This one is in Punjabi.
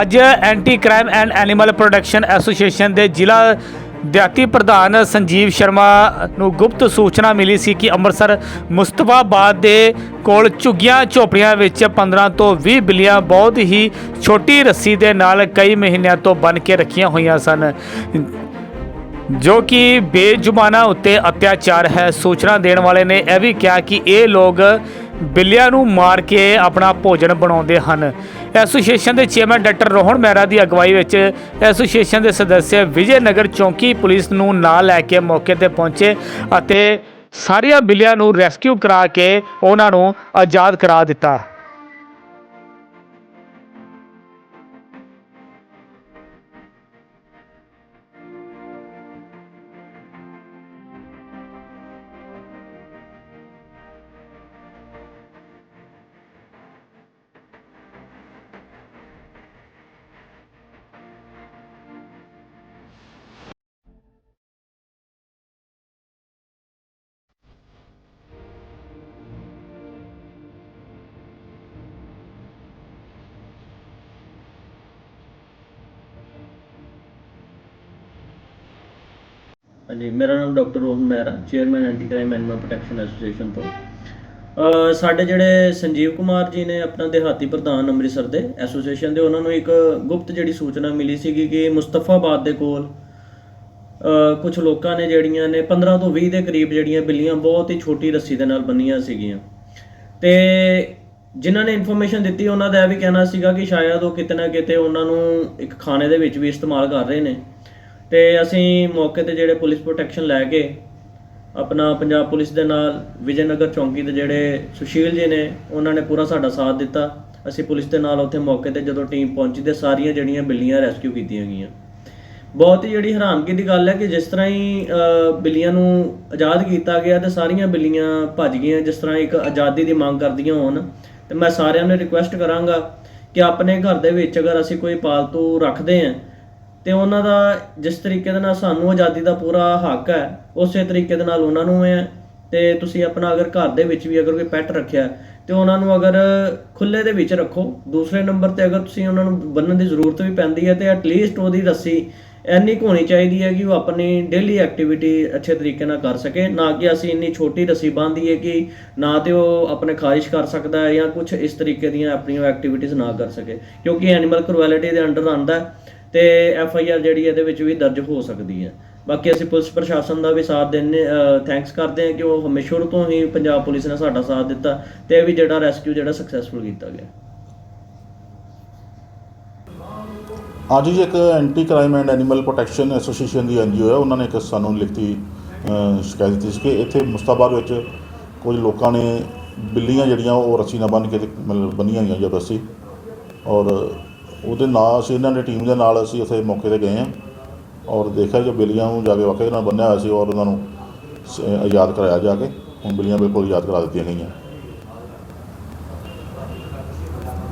ਅੱਜ anti crime and animal protection association ਦੇ ਜ਼ਿਲ੍ਹਾ ਦਿਹਾਤੀ ਪ੍ਰਧਾਨ ਸੰਜੀਵ ਸ਼ਰਮਾ ਨੂੰ ਗੁਪਤ ਸੂਚਨਾ ਮਿਲੀ ਸੀ ਕਿ ਅੰਮ੍ਰਿਤਸਰ ਮੁਸਤਫਾਬਾਦ ਦੇ ਕੋਲ ਝੁੱਗੀਆਂ ਝੋਪੜੀਆਂ ਵਿੱਚ 15 ਤੋਂ 20 ਬਿੱਲੀਆਂ ਬਹੁਤ ਹੀ ਛੋਟੀ ਰੱਸੀ ਦੇ ਨਾਲ ਕਈ ਮਹੀਨਿਆਂ ਤੋਂ ਬੰਨ ਕੇ ਰੱਖੀਆਂ ਹੋਈਆਂ ਸਨ, ਜੋ ਕਿ ਬੇਜੁਬਾਨਾਂ ਉੱਤੇ ਅਤਿਆਚਾਰ ਹੈ। ਸੂਚਨਾ ਦੇਣ ਵਾਲੇ ਨੇ ਇਹ ਵੀ ਕਿਹਾ ਕਿ ਇਹ ਲੋਕ ਬਿੱਲੀਆਂ ਨੂੰ ਮਾਰ ਕੇ ਆਪਣਾ ਭੋਜਨ ਬਣਾਉਂਦੇ ਹਨ। ਐਸੋਸੀਏਸ਼ਨ ਦੇ ਚੇਅਰਮੈਨ ਡਾਕਟਰ ਰੋਹਣ ਮਹਿਰਾ ਦੀ ਅਗਵਾਈ ਵਿੱਚ ਐਸੋਸੀਏਸ਼ਨ ਦੇ ਸਦੱਸਿਆ ਵਿਜੇ ਨਗਰ ਚੌਂਕੀ ਪੁਲਿਸ ਨੂੰ ਨਾਲ ਲੈ ਕੇ ਮੌਕੇ ਤੇ ਪਹੁੰਚੇ ਅਤੇ ਸਾਰੀਆਂ ਬਿੱਲੀਆਂ ਨੂੰ ਰੈਸਕਿਊ ਕਰਾ ਕੇ ਉਹਨਾਂ ਨੂੰ ਆਜ਼ਾਦ ਕਰਾ ਦਿੱਤਾ। ਹਾਂਜੀ, ਮੇਰਾ ਨਾਮ doctor Rohan Mehra chairman anti crime animal protection association ਤੋਂ। ਸਾਡੇ ਜਿਹੜੇ ਸੰਜੀਵ ਕੁਮਾਰ ਜੀ ਨੇ ਆਪਣਾ ਦਿਹਾਤੀ ਪ੍ਰਧਾਨ ਅੰਮ੍ਰਿਤਸਰ ਦੇ ਐਸੋਸੀਏਸ਼ਨ ਦੇ, ਉਹਨਾਂ ਨੂੰ ਇੱਕ ਗੁਪਤ ਜਿਹੜੀ ਸੂਚਨਾ ਮਿਲੀ ਸੀਗੀ ਕਿ ਮੁਸਤਫਾਬਾਦ ਦੇ ਕੋਲ ਕੁਝ ਲੋਕਾਂ ਨੇ ਜਿਹੜੀਆਂ ਨੇ 15 ਤੋਂ 20 ਦੇ ਕਰੀਬ ਜਿਹੜੀਆਂ ਬਿੱਲੀਆਂ ਬਹੁਤ ਹੀ ਛੋਟੀ ਰੱਸੀ ਦੇ ਨਾਲ ਬੰਨੀਆਂ ਸੀਗੀਆਂ। ਤੇ ਜਿਨ੍ਹਾਂ ਨੇ ਇਨਫੋਰਮੇਸ਼ਨ ਦਿੱਤੀ, ਉਹਨਾਂ ਦਾ ਇਹ ਵੀ ਕਹਿਣਾ ਸੀਗਾ ਕਿ ਸ਼ਾਇਦ ਉਹ ਕਿਤੇ ਨਾ ਕਿਤੇ ਉਹਨਾਂ ਨੂੰ ਇੱਕ ਖਾਣੇ ਦੇ ਵਿੱਚ ਵੀ ਇਸਤੇਮਾਲ ਕਰ ਰਹੇ ਨੇ। ਤੇ ਅਸੀਂ ਮੌਕੇ ਤੇ ਜਿਹੜੇ ਪੁਲਿਸ ਪ੍ਰੋਟੈਕਸ਼ਨ ਲੈ ਕੇ ਆਪਣਾ ਪੰਜਾਬ ਪੁਲਿਸ ਦੇ ਨਾਲ ਵਿਜੇਨਗਰ ਚੌਂਕੀ ਦੇ ਜਿਹੜੇ ਸੁਸ਼ੀਲ ਜੀ ਨੇ, ਉਹਨਾਂ ਨੇ ਪੂਰਾ ਸਾਡਾ ਸਾਥ ਦਿੱਤਾ। ਅਸੀਂ ਪੁਲਿਸ ਦੇ ਨਾਲ ਉੱਥੇ ਮੌਕੇ ਤੇ ਜਦੋਂ ਟੀਮ ਪਹੁੰਚੀ ਤੇ ਸਾਰੀਆਂ ਜਿਹੜੀਆਂ ਬਿੱਲੀਆਂ ਰੈਸਕਿਊ ਕੀਤੀਆਂ ਗਈਆਂ। ਬਹੁਤ ਹੀ ਜਿਹੜੀ ਹੈਰਾਨਗੀ ਦੀ ਗੱਲ ਹੈ ਕਿ ਜਿਸ ਤਰ੍ਹਾਂ ਹੀ ਬਿੱਲੀਆਂ ਨੂੰ ਆਜ਼ਾਦ ਕੀਤਾ ਗਿਆ ਤੇ ਸਾਰੀਆਂ ਬਿੱਲੀਆਂ ਭੱਜ ਗਈਆਂ, ਜਿਸ ਤਰ੍ਹਾਂ ਇੱਕ ਆਜ਼ਾਦੀ ਦੀ ਮੰਗ ਕਰਦੀਆਂ ਹੋਣ, ਤੇ ਮੈਂ ਸਾਰਿਆਂ ਨੂੰ ਰਿਕੁਐਸਟ ਕਰਾਂਗਾ ਕਿ ਆਪਣੇ ਘਰ ਦੇ ਵਿੱਚ ਅਗਰ ਅਸੀਂ ਕੋਈ ਪਾਲਤੂ ਰੱਖਦੇ ਹਾਂ ਤੇ ਉਹਨਾਂ ਦਾ ਜਿਸ ਤਰੀਕੇ ਦੇ ਨਾਲ ਸਾਨੂੰ ਆਜ਼ਾਦੀ ਦਾ ਪੂਰਾ ਹੱਕ ਹੈ, ਉਸੇ ਤਰੀਕੇ ਦੇ ਨਾਲ ਉਹਨਾਂ ਨੂੰ ਹੈ ਤੇ ਤੁਸੀਂ ਆਪਣਾ ਅਗਰ ਘਰ ਦੇ ਵਿੱਚ ਵੀ ਅਗਰ ਕੋਈ ਪੈਟ ਰੱਖਿਆ ਤੇ ਉਹਨਾਂ ਨੂੰ ਅਗਰ ਖੁੱਲੇ ਦੇ ਵਿੱਚ ਰੱਖੋ। ਦੂਸਰੇ ਨੰਬਰ ਤੇ ਅਗਰ ਤੁਸੀਂ ਉਹਨਾਂ ਨੂੰ ਬੰਨਣ ਦੀ ਜ਼ਰੂਰਤ ਵੀ ਪੈਂਦੀ ਹੈ ਤੇ ਐਟਲੀਸਟ ਉਹਦੀ ਰੱਸੀ ਇੰਨੀ ਕੁ ਹੋਣੀ ਚਾਹੀਦੀ ਹੈ ਕਿ ਉਹ ਆਪਣੀ ਡੇਲੀ ਐਕਟੀਵਿਟੀ ਅੱਛੇ ਤਰੀਕੇ ਨਾਲ ਕਰ ਸਕੇ। ਨਾ ਕਿ ਅਸੀਂ ਇੰਨੀ ਛੋਟੀ ਰੱਸੀ ਬੰਨ੍ਹਦੀ ਹੈ ਕਿ ਨਾ ਤੇ ਉਹ ਆਪਣੇ ਖਾਰਿਸ਼ ਕਰ ਸਕਦਾ ਹੈ ਜਾਂ ਕੁਝ ਇਸ ਤਰੀਕੇ ਦੀਆਂ ਆਪਣੀਆਂ ਐਕਟੀਵਿਟੀਜ਼ ਨਾ ਕਰ ਸਕੇ, ਕਿਉਂਕਿ ਐਨੀਮਲ ਕ੍ਰੂਐਲਿਟੀ ਦੇ ਅੰਡਰ ਆਉਂਦਾ ਹੈ। ਤੇ ਐਫ ਆਈ ਆਰ ਜਿਹੜੀ ਇਹਦੇ ਵਿੱਚ ਵੀ ਦਰਜ ਹੋ ਸਕਦੀ ਹੈ। ਬਾਕੀ ਅਸੀਂ ਪੁਲਿਸ ਪ੍ਰਸ਼ਾਸਨ ਦਾ ਵੀ ਸਾਥ ਦਿੰਨੇ ਥੈਂਕਸ ਕਰਦੇ ਹਾਂ ਕਿ ਉਹ ਹਮੇਸ਼ੁਰ ਤੋਂ ਹੀ ਪੰਜਾਬ ਪੁਲਿਸ ਨੇ ਸਾਡਾ ਸਾਥ ਦਿੱਤਾ ਤੇ ਇਹ ਵੀ ਜਿਹੜਾ ਰੈਸਕਿਊ ਜਿਹੜਾ ਸਕਸੈਸਫੁਲ ਕੀਤਾ ਗਿਆ। ਅੱਜ ਜੀ ਇੱਕ anti crime and animal protection association the NGO ਹੈ, ਉਹਨਾਂ ਨੇ ਇੱਕ ਸਾਨੂੰ ਲਿਖਤੀ ਸ਼ਿਕਾਇਤ ਦਿੱਤੀ ਸੀ ਕਿ ਇੱਥੇ ਮੁਸਤਾਬਾਦ ਵਿੱਚ ਕੁਝ ਲੋਕਾਂ ਨੇ ਬਿੱਲੀਆਂ ਜਿਹੜੀਆਂ ਉਹ ਰੱਸੀ ਨਾਲ ਬੰਨ੍ਹ ਕੇ ਮਤਲਬ ਬੰਨੀਆਂ ਗਈਆਂ ਜਾਂ ਰੱਸੀ ਔਰ ਉਹਦੇ ਨਾਲ ਅਸੀਂ, ਇਹਨਾਂ ਦੀ ਟੀਮ ਦੇ ਨਾਲ ਅਸੀਂ ਉੱਥੇ ਮੌਕੇ ਤੇ ਗਏ ਹਾਂ। ਔਰ ਦੇਖਿਆ ਜੋ ਬਿੱਲੀਆਂ ਨੂੰ ਜਾ ਕੇ ਵਾਕਈ ਨਾਲ ਬੰਨਿਆ ਹੋਇਆ ਸੀ ਔਰ ਉਹਨਾਂ ਨੂੰ ਸ- ਆਜ਼ਾਦ ਕਰਾਇਆ ਜਾ ਕੇ। ਹੁਣ ਬਿੱਲੀਆਂ ਬਿਲਕੁਲ ਆਜ਼ਾਦ ਕਰਾ ਦਿੱਤੀਆਂ ਗਈਆਂ।